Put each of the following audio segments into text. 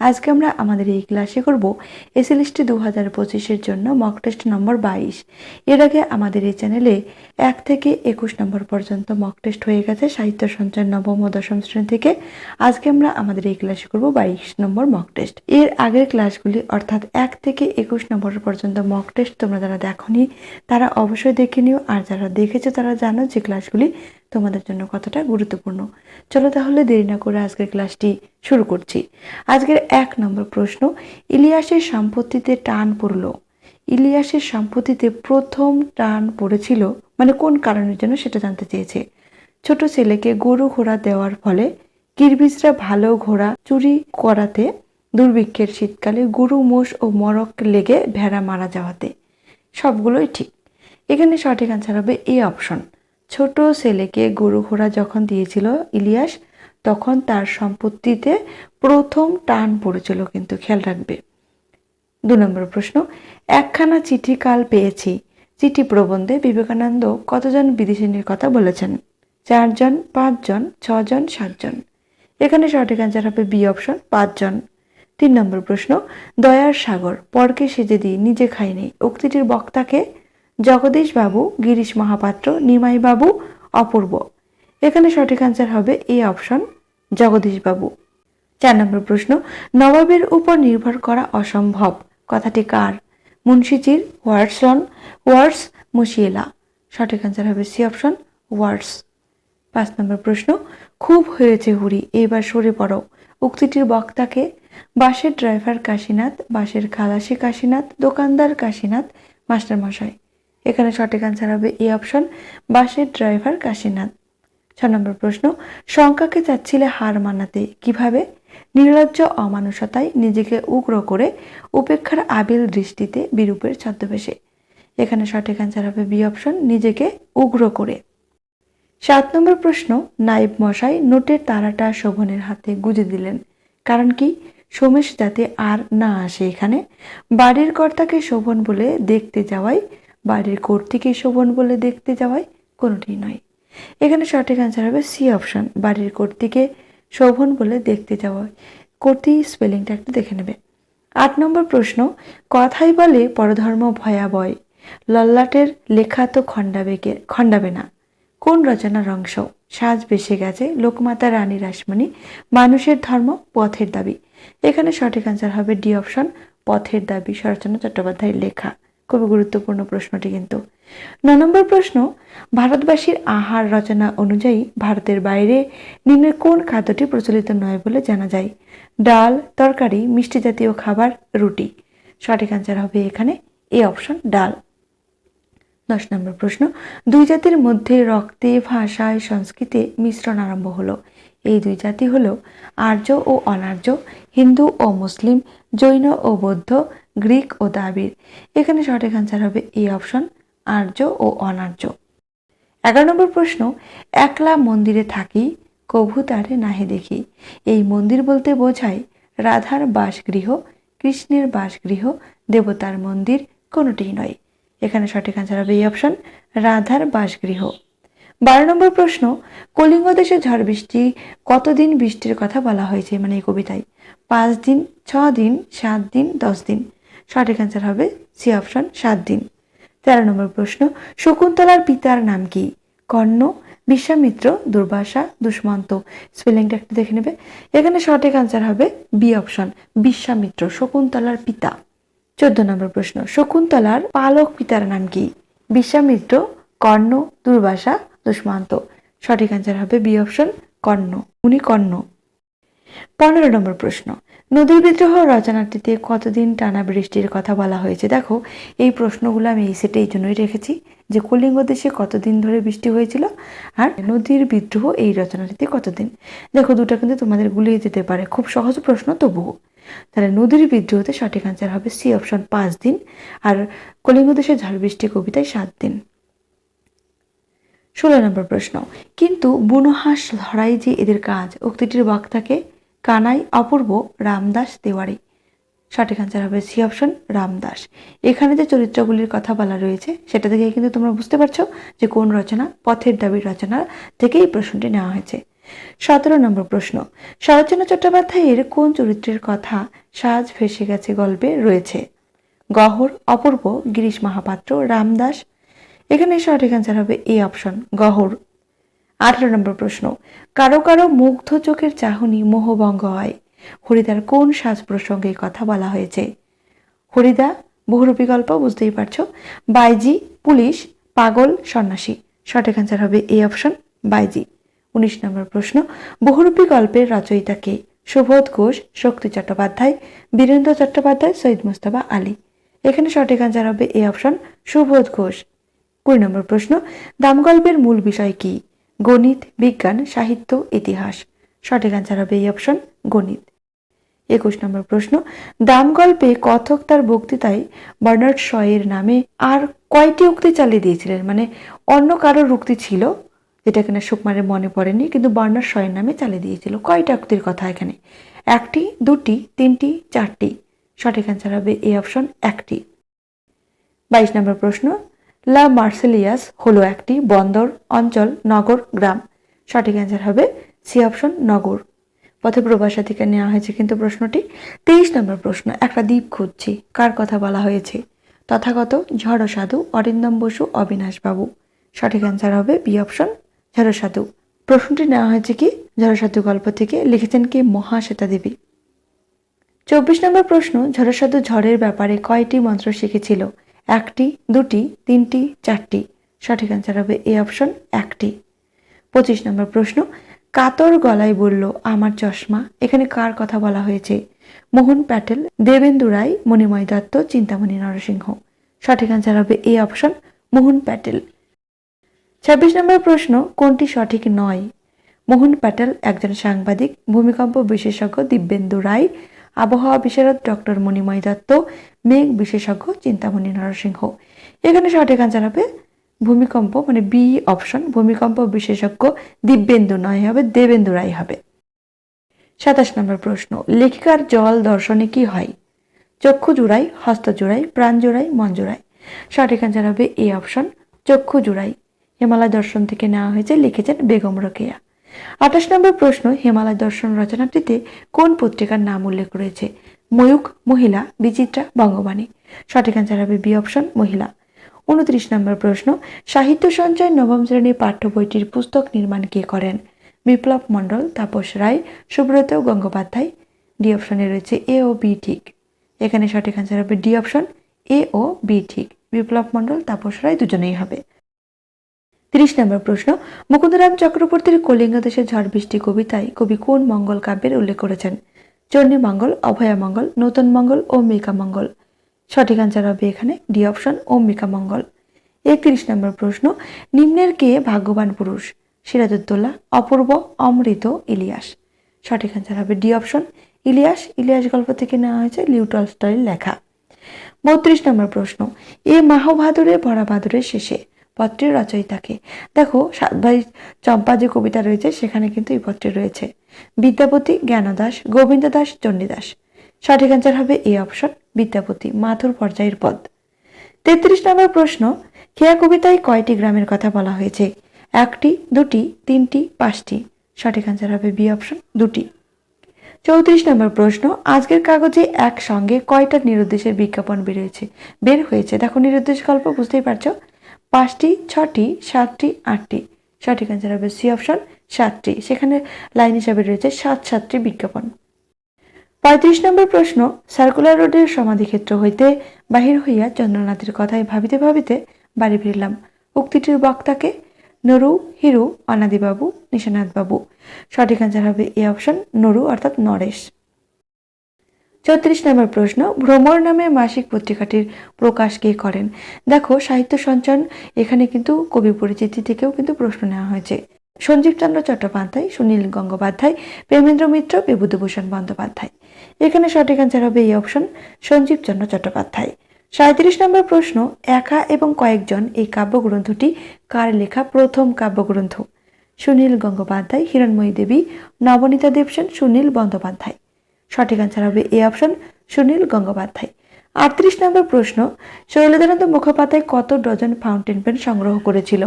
আজকে আমরা আমাদের এই ক্লাসে করব এসএলএসটি দু হাজার পঁচিশের জন্য মক টেস্ট নম্বর বাইশ। এর আগে আমাদের এই চ্যানেলে এক থেকে একুশ নম্বর পর্যন্ত মক টেস্ট হয়ে গেছে, সাহিত্য সঞ্চয় নবম ও দশম শ্রেণি থেকে। আজকে আমরা আমাদের এই ক্লাসে করব বাইশ নম্বর মক টেস্ট এর আগের ক্লাসগুলি অর্থাৎ এক থেকে একুশ নম্বর পর্যন্ত মক টেস্ট তোমরা যারা দেখোনি, তারা অবশ্যই দেখে নিও। আর যারা দেখেছ, তারা জানো যে ক্লাসগুলি তোমাদের জন্য কতটা গুরুত্বপূর্ণ। চলো তাহলে দেরি না করে আজকের ক্লাসটি শুরু করছি। আজকের এক নম্বর প্রশ্ন, ইলিয়াসের সম্পত্তিতে টান পড়ল। ইলিয়াসের সম্পত্তিতে প্রথম টান পড়েছিল মানে কোন কারণের জন্য সেটা জানতে চেয়েছে। ছোট ছেলেকে গরু ঘোড়া দেওয়ার ফলে কিরবিজরা ভালো ঘোড়া চুরি করাতে দুর্ভিক্ষের শীতকালে গরু, মোষ ও মরক লেগে ভেড়া মারা যাওয়াতে। সবগুলোই ঠিক। এখানে সঠিক আনসার হবে এই অপশন ছোট ছেলেকে গরু ঘোড়া যখন দিয়েছিল ইলিয়াস, তখন তার সম্পত্তিতে প্রথম টান পড়েছিল কিন্তু, খেয়াল রাখবে। দু নম্বর প্রশ্ন, একখানা চিঠি কাল পেয়েছি। চিঠি প্রবন্ধে বিবেকানন্দ কতজন বিদেশিনীর কথা বলেছেন? চারজন, পাঁচজন, ছজন, সাতজন। এখানে সঠিক অ্যান্সার হবে বি অপশন পাঁচজন। তিন নম্বর প্রশ্ন, দয়ার সাগর, পরকে সেজে দিই, নিজে খাইনি। উক্তিটির বক্তাকে জগদীশ বাবু গিরিশ মহাপাত্র নিমাই বাবু অপূর্ব। এখানে সঠিক অ্যান্সার হবে এই অপশন জগদীশ বাবু চার নম্বর প্রশ্ন, নবাবের উপর নির্ভর করা অসম্ভব। কথাটি কার? মুন্সিজির ওয়ার্ডসন ওয়ার্ডস মুশিয়েলা। সঠিক অ্যান্সার হবে সি অপশন ওয়ার্ডস পাঁচ নম্বর প্রশ্ন, খুব হয়েছে হুড়ি, এবার সরে পড়ো। উক্তিটির বক্তাকে বাসের ড্রাইভার কাশীনাথ বাসের খালাসি কাশীনাথ, দোকানদার কাশীনাথ, মাস্টারমশাই। এখানে সঠিক অ্যান্সার হবে এই অপশন বাসের ড্রাইভার কাশীনাথ। ছ নম্বর প্রশ্ন, শঙ্কাকে চাচ্ছিলে হার মানাতে কীভাবে? নির্লজ্জ অমানুষতায় নিজেকে উগ্র করে উপেক্ষার আবিল দৃষ্টিতে বিরূপের ছদ্মবেশে। এখানে সঠিক অ্যান্সার হবে বি অপশন নিজেকে উগ্র করে। সাত নম্বর প্রশ্ন নাইব মশাই নোটের তারাটা শোভনের হাতে গুজে দিলেন। কারণ কি? সোমেশ যাতে আর না আসে এখানে, বাড়ির কর্তাকে শোভন বলে দেখতে যাওয়ায় বাড়ির কর্তৃকে শোভন বলে দেখতে যাওয়ায় কোনোটি নয়। এখানে সঠিক অ্যান্সার হবে সি অপশন বাড়ির কর্তৃকে শোভন বলে দেখতে যাওয়ায়। কর্তৃ স্পেলিংটা একটু দেখে নেবে। আট নম্বর প্রশ্ন, কথাই বলে পরধর্ম ভয়াবয়। লল্লাটের লেখা তো খণ্ডাবে কে খণ্ডাবে না। কোন রচনার অংশ? সাজ বেসে গেছে, লোকমাতা রানী রাসমণি, মানুষের ধর্ম, পথের দাবি। এখানে সঠিক অ্যান্সার হবে ডি অপশন পথের দাবি, শরৎচন্দ্র চট্টোপাধ্যায়ের লেখা। খুবই গুরুত্বপূর্ণ প্রশ্নটি কিন্তু। ন নম্বর প্রশ্ন, ভারতবাসীর আহার রচনা অনুযায়ী ভারতের বাইরে নিম্নের কোন খাদ্যটি প্রচলিত নয় বলে জানা যায়? ডাল, তরকারি, মিষ্টি জাতীয় খাবার, রুটি। সঠিক অ্যান্সার হবে এখানে এ অপশন ডাল। দশ নম্বর প্রশ্ন, দুই জাতির মধ্যে রক্তে, ভাষায়, সংস্কৃতে মিশ্রণ আরম্ভ হলো। এই দুই জাতি হলো আর্য ও অনার্য, হিন্দু ও মুসলিম, জৈন ও বৌদ্ধ, গ্রিক ও দ্রাবিড় এখানে সঠিক অ্যান্সার হবে এই অপশন আর্য ও অনার্য। এগারো নম্বর প্রশ্ন, একলা মন্দিরে থাকি, কভু তারে নাহে দেখি। এই মন্দির বলতে বোঝায় রাধার বাসগৃহ, কৃষ্ণের বাসগৃহ, দেবতার মন্দির, কোনোটিই নয়। এখানে সঠিক অ্যান্সার হবে এই অপশন রাধার বাসগৃহ। বারো নম্বর প্রশ্ন, কলিঙ্গ দেশে ঝড় বৃষ্টি কতদিন বৃষ্টির কথা বলা হয়েছে? মানে এই কবিতায়, পাঁচ দিন, ছ দিন, সাত দিন, দশ দিন। সঠিক অ্যান্সার হবে সি অপশন সাত দিন। তেরো নম্বর প্রশ্ন, শকুন্তলার পিতার নাম কি? কর্ণ, বিশ্বামিত্র, দুর্বাসা, দুষ্মন্ত। স্পেলিংটা একটু দেখে নেবে। এখানে সঠিক অ্যান্সার হবে বি অপশন, বিশ্বামিত্র, শকুন্তলার পিতা। চোদ্দ নম্বর প্রশ্ন, শকুন্তলার পালক পিতার নাম কি? বিশ্বামিত্র, কর্ণ, দুর্বাসা দুষ্মন্ত। সঠিক অ্যান্সার হবে বি অপশন কর্ণ। উনি কর্ণ। পনেরো নম্বর প্রশ্ন। নদীর বিদ্রোহ রচনাটিতে কতদিন টানা বৃষ্টির কথা বলা হয়েছে? দেখো, এই প্রশ্নগুলো আমি এই সেটে এই জন্যই রেখেছি যে কলিঙ্গ দেশে কতদিন ধরে বৃষ্টি হয়েছিল আর নদীর বিদ্রোহ এই রচনাটিতে কতদিন? দেখো, দুটো কিন্তু তোমাদের গুলিয়ে যেতে পারে। খুব সহজ প্রশ্ন, তবুও। তাহলে নদীর বিদ্রোহতে সঠিক আনসার হবে সি অপশন পাঁচ দিন আর কলিঙ্গ দেশে ঝড় বৃষ্টি কবিতায় সাত দিন। ষোলো নম্বর প্রশ্ন। কিন্তু বুনোহাঁস ধরাই যে এদের কাজ, উক্তিটির বক্তাকে কানাই অপূর্ব রামদাস তিওয়ারি। সঠিক আনসার হবে সি অপশন রামদাস। এখানে যে চরিত্রগুলির কথা বলা রয়েছে, সেটা থেকে কিন্তু তোমরা বুঝতে পারছ যে কোন রচনা পথের দাবির রচনা থেকে এই প্রশ্নটি নেওয়া হয়েছে। সতেরো নম্বর প্রশ্ন, শরৎচন্দ্র চট্টোপাধ্যায়ের কোন চরিত্রের কথা সাজ ভেসে গেছে গল্পে রয়েছে? গহর অপূর্ব, গিরিশ মহাপাত্র, রামদাস এখানে সঠিক আনসার হবে এ অপশন গহর আঠারো নম্বর প্রশ্ন, কারও কারও মুগ্ধ চোখের চাহনি মোহভঙ্গ হয়। হরিদার কোন সাজ প্রসঙ্গে কথা বলা হয়েছে? হরিদা, বহুরূপী গল্প, বুঝতেই পারছ। বাইজি, পুলিশ, পাগল, সন্ন্যাসী। সঠিক আনসার হবে এ অপশন বাইজি। উনিশ নম্বর প্রশ্ন, বহুরূপী গল্পের রচয়িতা কে? সুবোধ ঘোষ, শক্তি চট্টোপাধ্যায়, বীরেন্দ্র চট্টোপাধ্যায়, সৈয়দ মুস্তাফা আলী। এখানে সঠিক আনসার হবে এ অপশন সুবোধ ঘোষ। কুড়ি নম্বর প্রশ্ন, দামগল্পের মূল বিষয় কি? গণিত, বিজ্ঞান, সাহিত্য, ইতিহাস। সঠিক আনসার হবে এই অপশন গণিত। একুশ নম্বর প্রশ্ন দাম গল্পে কথক তার বক্তৃতায় বার্নার্ড শয়ের নামে আর কয়টি উক্তি চালিয়ে দিয়েছিলেন? মানে অন্য কারোর উক্তি ছিল, যেটা কিনা সুকুমারের মনে পড়েনি, কিন্তু বার্নার্ড শয়ের নামে চালিয়ে দিয়েছিল। কয়টা উক্তির কথা এখানে? একটি, দুটি, তিনটি, চারটি। সঠিক অ্যান্সার হবে এ অপশন একটি। বাইশ নম্বর প্রশ্ন লা মার্সেলিয়াস হলো একটি বন্দর অঞ্চল, নগর, গ্রাম। সঠিক অ্যান্সার হবে সি অপশন নগর। পথে প্রবাসা থেকে নেওয়া হয়েছে কিন্তু প্রশ্নটি। তেইশ নম্বর প্রশ্ন, একটা দ্বীপ খুঁজছি। কার কথা বলা হয়েছে? তথাগত ঝড় সাধু, অরিন্দম বসু, অবিনাশ বাবু। সঠিক অ্যান্সার হবে বি অপশন ঝড় সাধু। প্রশ্নটি নেওয়া হয়েছে কি? ঝড় সাধু গল্প থেকে লিখেছেন কি? মহাশ্বেতা দেবী। চব্বিশ নম্বর প্রশ্ন ঝড়সাধু ঝড়ের ব্যাপারে কয়টি মন্ত্র শিখেছিল? একটি, দুটি, তিনটি, চারটি। সঠিক অ্যান্সার হবে এ অপশন একটি। পঁচিশ নম্বর প্রশ্ন, কাতর গলায় বলল, আমার চশমা। এখানে কার কথা বলা হয়েছে? মোহন প্যাটেল, দেবেন্দু রায়, মণিময় দত্ত, চিন্তামণি নরসিংহ। সঠিক অ্যান্সার হবে এ অপশন মোহন প্যাটেল। ছাব্বিশ নম্বর প্রশ্ন, কোনটি সঠিক নয়? মোহন প্যাটেল একজন সাংবাদিক, ভূমিকম্প বিশেষজ্ঞ দিব্যেন্দু রায় আবহাওয়া বিশারদ ডক্টর মণিময় দত্ত, মেঘ বিশেষজ্ঞ চিন্তামণি নরসিংহ। এখানে সঠিক আনসার হবে ভূমিকম্প মানে বি অপশন ভূমিকম্প বিশেষজ্ঞ দিব্যেন্দু নয় হবে, দেবেন্দু রায় হবে। সাতাশ নম্বর প্রশ্ন, লেখিকার জল দর্শনে কি হয়? চক্ষু জুড়াই, হস্ত জোড়াই, প্রাণ জোড়াই, মন জোড়াই। সঠিক আনসার হবে এ অপশন চক্ষু জুড়াই। হিমালয় দর্শন থেকে নেওয়া হয়েছে, লিখেছেন বেগম রোকেয়া। আঠাশ নম্বর প্রশ্ন, হিমালয় দর্শন রচনাটিতে কোন পত্রিকার নাম উল্লেখ রয়েছে? ময়ূক মহিলা, বিচিত্রা, বঙ্গবাণী। সঠিক অ্যান্সার হবে বি অপশন, মহিলা। উনত্রিশ নম্বর প্রশ্ন, সাহিত্য সঞ্চয় নবম শ্রেণির পাঠ্য বইটির পুস্তক নির্মাণ কে করেন? বিপ্লব মণ্ডল, তাপস রায়, সুব্রত গঙ্গোপাধ্যায়। ডি অপশনে রয়েছে এ ও বি ঠিক। এখানে সঠিক অ্যান্সার হবে ডি অপশন, এ ও বি ঠিক। বিপ্লব মণ্ডল, তাপস রায় দুজনেই হবে। তিরিশ নম্বর প্রশ্ন, মুকুন্দরাম চক্রবর্তীর কলিঙ্গ দেশের ঝড় বৃষ্টি কবিতায় কবি কোন মঙ্গল কাব্যের উল্লেখ করেছেন? চণ্ডী মঙ্গল, অভয়া মঙ্গল, নূতন মঙ্গল ও মিকা মঙ্গল। সঠিক আনসার হবে এখানে ডি অপশন অম্বিকা মঙ্গল। একত্রিশ নম্বর প্রশ্ন, নিম্নের কে ভাগ্যবান পুরুষ? সিরাজউদ্দৌলা, অপূর্ব, অমৃত, ইলিয়াস। সঠিক আনসার হবে ডি অপশন, ইলিয়াস। ইলিয়াস গল্প থেকে নেওয়া হয়েছে লিউটল স্টাইল লেখা। বত্রিশ নম্বর প্রশ্ন, এ মাহভাদুরে ভরা ভাদুরের শেষে পত্রের রচয়িতাকে দেখো সাত ভাই চম্পা যে কবিতা রয়েছে, সেখানে কিন্তু এই পত্রে রয়েছে, বিদ্যাপতি জ্ঞানদাস গোবিন্দ দাস চণ্ডীদাস। সঠিক অ্যান্সার হবে এ অপশন বিদ্যাপতি, মাথুর পর্যায়ের পদ। তেত্রিশ নম্বর প্রশ্ন, খেয়া কবিতায় কয়টি গ্রামের কথা বলা হয়েছে? একটি, দুটি, তিনটি, পাঁচটি। সঠিক অ্যান্সার হবে বি অপশন দুটি। চৌত্রিশ নম্বর প্রশ্ন, আজকের কাগজে একসঙ্গে কয়টা নিরুদ্দেশের বিজ্ঞাপন বেরিয়েছে বের হয়েছে। দেখো, নিরুদ্দেশ গল্প বুঝতেই পারছ। পাঁচটি, ছটি, সাতটি, আটটি। সঠিক অ্যান্সার হবে সি অপশন সাতটি। সেখানে লাইন হিসাবে রয়েছে সাত, সাতটি বিজ্ঞাপন। পঁয়ত্রিশ নম্বর প্রশ্ন সার্কুলার রোডের সমাধিক্ষেত্র হইতে বাহির হইয়া চন্দ্রনাথের কথায় ভাবিতে ভাবিতে বাড়ি ফিরলাম। উক্তিটির বক্তাকে, নরু, হিরু, অনাদিবাবু নিশানাথ বাবু সঠিক অ্যান্সার হবে এ অপশন নরু, অর্থাৎ নরেশ। চৌত্রিশ নম্বর প্রশ্ন, ভ্রমর নামে মাসিক পত্রিকাটির প্রকাশ কে করেন? দেখো, সাহিত্য সঞ্চয়ন এখানে কিন্তু কবি পরিচিতি থেকেও কিন্তু প্রশ্ন নেওয়া হয়েছে। সঞ্জীব চন্দ্র চট্টোপাধ্যায়, সুনীল গঙ্গোপাধ্যায়, প্রেমেন্দ্র মিত্র, বিভূতিভূষণ বন্দ্যোপাধ্যায়। এখানে সঠিক অ্যান্সার হবে এই অপশন সঞ্জীব চন্দ্র চট্টোপাধ্যায়। সাঁত্রিশ নম্বর প্রশ্ন, একা এবং কয়েকজন এই কাব্যগ্রন্থটি কার লেখা প্রথম কাব্যগ্রন্থ? সুনীল গঙ্গোপাধ্যায়, হিরণময়ী দেবী, নবনীতা দেবসেন, সুনীল বন্দ্যোপাধ্যায়। সঠিক আনসার হবে এ অপশন সুনীল গঙ্গোপাধ্যায়। আটত্রিশ নম্বর প্রশ্ন শৈলজানন্দ মুখোপাধ্যায় কত ডজন ফাউন্টেন পেন সংগ্রহ করেছিল?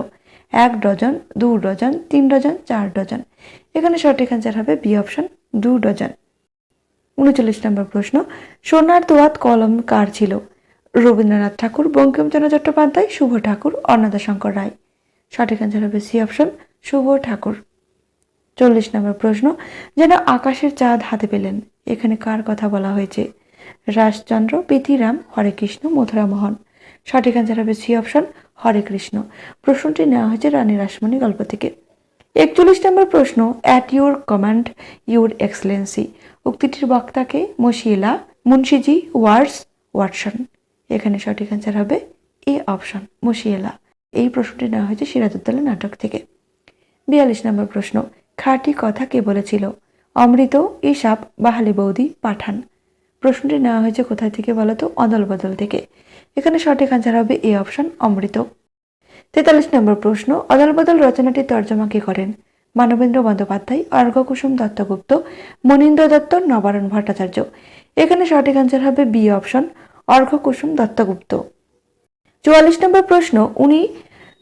এক ডজন, দু ডজন, তিন ডজন, চার ডজন। এখানে সঠিক আনসার হবে বি অপশন দু ডজন। উনচল্লিশ নম্বর প্রশ্ন, সোনার দোয়াত কলম কার ছিল? রবীন্দ্রনাথ ঠাকুর, বঙ্কিমচন্দ্র চট্টোপাধ্যায়, শুভ ঠাকুর, অন্নদাশঙ্কর রায়। সঠিক আনসার হবে সি অপশন শুভ ঠাকুর। চল্লিশ নম্বর প্রশ্ন, যেন আকাশের চাঁদ হাতে পেলেন। এখানে কার কথা বলা হয়েছে? রাজচন্দ্র, পিথিরাম, হরে কৃষ্ণ মথুরা মোহন সঠিক আনসার হবে সি অপশন, হরে কৃষ্ণ। প্রশ্নটি নেওয়া হয়েছে রানী রাসমণি গল্প থেকে। একচল্লিশ নম্বর প্রশ্ন at your command your excellency উক্তিটির বক্তাকে মশিয়েলা মুন্সিজি ওয়ার্ডস ওয়াটসন। এখানে সঠিক অ্যান্সার হবে এ অপশন মশিয়েলা এই প্রশ্নটি নেওয়া হয়েছে সিরাজউদ্দৌলা নাটক থেকে। বিয়াল্লিশ নম্বর প্রশ্ন, খাঁটি কথা কে বলেছিল? অমৃত ইসাব বাহালি বৌদি, পাঠান। প্রশ্নটি নেওয়া হয়েছে কোথায় থেকে বলতো অদল বদল থেকে। এখানে সঠিক অ্যান্সার হবে এ অপশন অমৃত। তেতাল্লিশ নম্বর প্রশ্ন অদল বদল রচনাটি তর্জমা কে করেন? মানবেন্দ্র বন্দ্যোপাধ্যায় অর্ঘকুসুম দত্তগুপ্ত, মনীন্দ্র দত্ত, নবারণ ভট্টাচার্য। এখানে সঠিক অ্যান্সার হবে বি অপশন অর্ঘকুসুম দত্তগুপ্ত। চুয়াল্লিশ নম্বর প্রশ্ন, উনি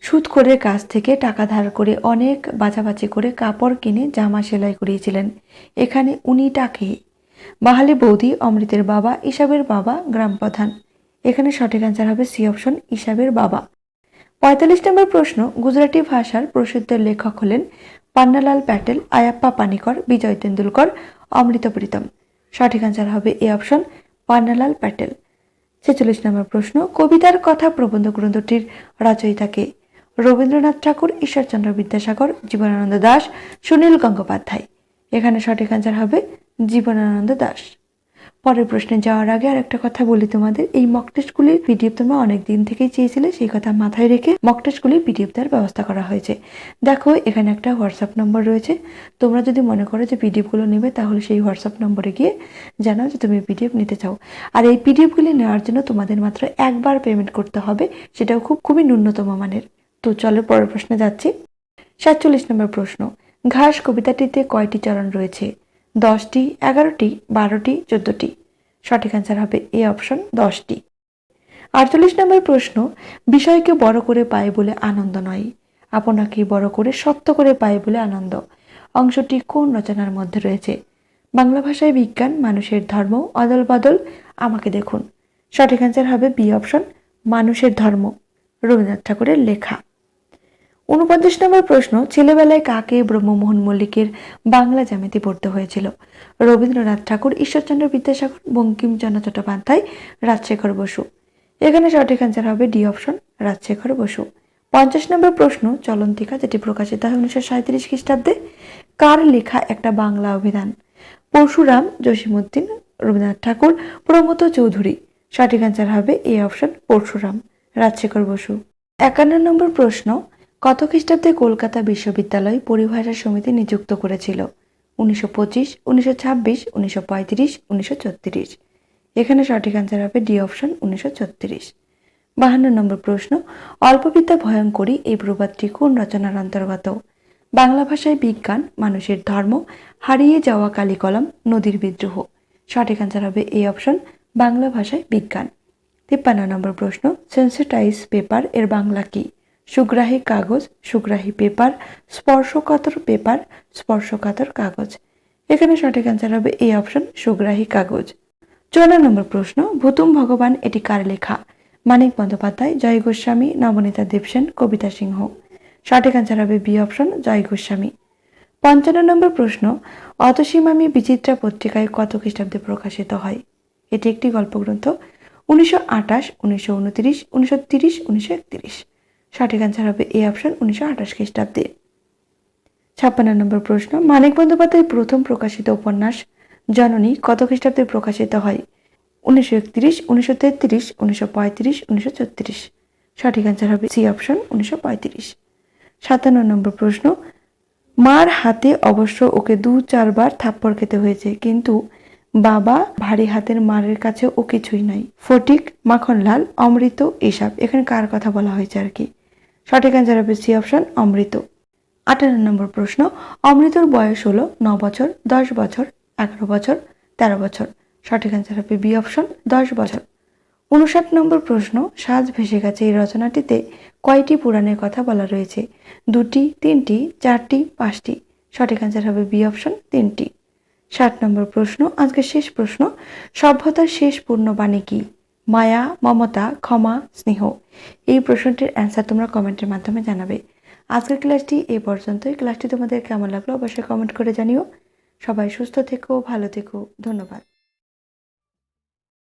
সুদখোরের কাছ থেকে টাকা ধার করে অনেক বাছাবাছি করে কাপড় কিনে জামা সেলাই করিয়েছিলেন। এখানে উনি টাকে বাহালি বৌদি, অমৃতের বাবা ইসাবের বাবা, গ্রাম প্রধান। এখানে সঠিক অ্যান্সার হবে সি অপশন ইসাবের বাবা। পঁয়তাল্লিশ নম্বর প্রশ্ন, গুজরাটি ভাষার প্রসিদ্ধ লেখক হলেন পান্নালাল প্যাটেল, আয়াপ্পা পানিকর, বিজয় তেন্ডুলকর, অমৃত প্রীতম। সঠিক অ্যান্সার হবে এ অপশন পান্নালাল প্যাটেল। ছেচল্লিশ নম্বর প্রশ্ন, কবিতার কথা প্রবন্ধ গ্রন্থটির রচয়িতাকে রবীন্দ্রনাথ ঠাকুর, ঈশ্বরচন্দ্র বিদ্যাসাগর, জীবনানন্দ দাস, সুনীল গঙ্গোপাধ্যায়। এখানে সঠিক অ্যান্সার হবে জীবনানন্দ দাস। পরের প্রশ্নে যাওয়ার আগে আর একটা কথা বলি তোমাদের। এই মক টেস্টগুলির পিডিএফ তোমরা অনেক দিন থেকেই চেয়েছিলে, সেই কথা মাথায় রেখে মক টেস্টগুলির পিডিএফ দেওয়ার ব্যবস্থা করা হয়েছে। দেখো, এখানে একটা হোয়াটসঅ্যাপ নম্বর রয়েছে। তোমরা যদি মনে করো যে পিডিএফগুলো নেবে, তাহলে সেই হোয়াটসঅ্যাপ নম্বরে গিয়ে জানাও যে তুমি পিডিএফ নিতে চাও। আর এই পিডিএফগুলি নেওয়ার জন্য তোমাদের মাত্র একবার পেমেন্ট করতে হবে, সেটাও খুব, খুবই ন্যূনতম মানের। তো চলো পরের প্রশ্নে যাচ্ছি। সাতচল্লিশ নম্বর প্রশ্ন, ঘাস কবিতাটিতে কয়টি চরণ রয়েছে? দশটি, এগারোটি, বারোটি, চোদ্দটি। সঠিক অ্যান্সার হবে এ অপশন দশটি। আটচল্লিশ নম্বর প্রশ্ন, বিষয়কে বড় করে পায় বলে আনন্দ নয়। আপনাকে বড় করে সত্য করে পায় বলে আনন্দ। অংশটি কোন রচনার মধ্যে রয়েছে? বাংলা ভাষায় বিজ্ঞান, মানুষের ধর্ম অদল বদল আমাকে দেখুন। সঠিক অ্যান্সার হবে বি অপশন মানুষের ধর্ম। রবীন্দ্রনাথ ঠাকুরের লেখা। উনপঞ্চাশ নম্বর প্রশ্ন ছেলেবেলায় কাকে ব্রহ্মমোহন মল্লিকের বাংলা জ্যামিতি পড়তে হয়েছিল? রবীন্দ্রনাথ ঠাকুর, ঈশ্বরচন্দ্র বিদ্যাসাগর, বঙ্কিমচন্দ্র চট্টোপাধ্যায়, রাজশেখর বসু। এখানে সঠিক অ্যান্সার হবে ডি অপশন রাজশেখর বসু। পঞ্চাশ নম্বর প্রশ্ন চলন্তিকা, যেটি প্রকাশিত হয় উনিশশো সাঁত্রিশ খ্রিস্টাব্দে, কার লেখা একটা বাংলা অভিধান? পরশুরাম জসিমুদ্দিন রবীন্দ্রনাথ ঠাকুর, প্রমোদ চৌধুরী। সঠিক অ্যান্সার হবে এ অপশন পরশুরাম, রাজশেখর বসু। একান্ন নম্বর প্রশ্ন কত খ্রিস্টাব্দে কলকাতা বিশ্ববিদ্যালয় পরিভাষা সমিতি নিযুক্ত করেছিল? উনিশশো পঁচিশ, উনিশশো ছাব্বিশ, উনিশশো পঁয়ত্রিশ, উনিশশো ছত্রিশ। এখানে সঠিক অ্যান্সার হবে ডি অপশন উনিশশো ছত্রিশ। বাহান্ন নম্বর প্রশ্ন, অল্পবিদ্যা ভয়ঙ্করী এই প্রবাদটি কোন রচনার অন্তর্গত? বাংলা ভাষায় বিজ্ঞান, মানুষের ধর্ম, হারিয়ে যাওয়া কালিকলম, নদীর বিদ্রোহ। সঠিক অ্যান্সার হবে এই অপশন বাংলা ভাষায় বিজ্ঞান। তিপ্পান্ন নম্বর প্রশ্ন সেন্সিটাইজ পেপার এর বাংলা কি? সুগ্রাহী কাগজ, সুগ্রাহী পেপার, স্পর্শকাতর পেপার, স্পর্শকাতর কাগজ। এখানে সঠিক অ্যান্সার হবে এই অপশন সুগ্রাহী কাগজ। চুয়ান্ন নম্বর প্রশ্ন, ভূতুম ভগবান এটি কার লেখা? মানিক বন্দ্যোপাধ্যায়, জয় গোস্বামী, নবনীতা দেবসেন, কবিতা সিংহ। সঠিক অ্যান্সার হবে বি অপশন জয় গোস্বামী। পঞ্চান্ন নম্বর প্রশ্ন, অতসীমামি বিচিত্রা পত্রিকায় কত খ্রিস্টাব্দে প্রকাশিত হয়? এটি একটি গল্পগ্রন্থ। উনিশশো আঠাশ, উনিশশো উনত্রিশ, উনিশশো তিরিশ, উনিশশো একত্রিশ। সঠিক অ্যান্সার হবে এ অপশন উনিশশো আঠাশ খ্রিস্টাব্দে। ছাপ্পান্ন নম্বর প্রশ্ন, মানিক বন্দ্যোপাধ্যায়ের প্রথম প্রকাশিত উপন্যাস জননী কত খ্রিস্টাব্দে প্রকাশিত হয়? উনিশশো একত্রিশ, উনিশশো তেত্রিশ, উনিশশো পঁয়ত্রিশ, উনিশশো ছত্রিশ। সঠিক হবে সি অপশন উনিশশো পঁয়ত্রিশ। সাতান্ন নম্বর প্রশ্ন, মার হাতে অবশ্য ওকে দু চারবার থাপ্পড় খেতে হয়েছে, কিন্তু বাবা ভারী হাতের মারের কাছে ও কিছুই নাই। ফটিক মাখনলাল অমৃত, এসব, এখানে কার কথা বলা হয়েছে আর কি? সঠিক অ্যান্সার হবে সি অপশন অমৃত। আঠারো নম্বর প্রশ্ন, অমৃতর বয়স হলো ন বছর, দশ বছর, এগারো বছর, তেরো বছর। সঠিক অ্যান্সার হবে বি অপশন দশ বছর। উনষাট নম্বর প্রশ্ন, সাজ ভেসে গেছে এই রচনাটিতে কয়টি পুরাণের কথা বলা রয়েছে? দুটি, তিনটি, চারটি, পাঁচটি। সঠিক অ্যান্সার হবে বি অপশন তিনটি। ষাট নম্বর প্রশ্ন আজকে শেষ প্রশ্ন, সভ্যতার শেষ পূর্ণবাণী কি? মায়া, মমতা, ক্ষমা, স্নেহ, এই প্রশ্নটির অ্যান্সার তোমরা কমেন্টের মাধ্যমে জানাবে। আজকের ক্লাসটি এ পর্যন্তই। ক্লাসটি তোমাদের কেমন লাগল অবশ্যই কমেন্ট করে জানিও। সবাই সুস্থ থেকো, ভালো থেকো। ধন্যবাদ।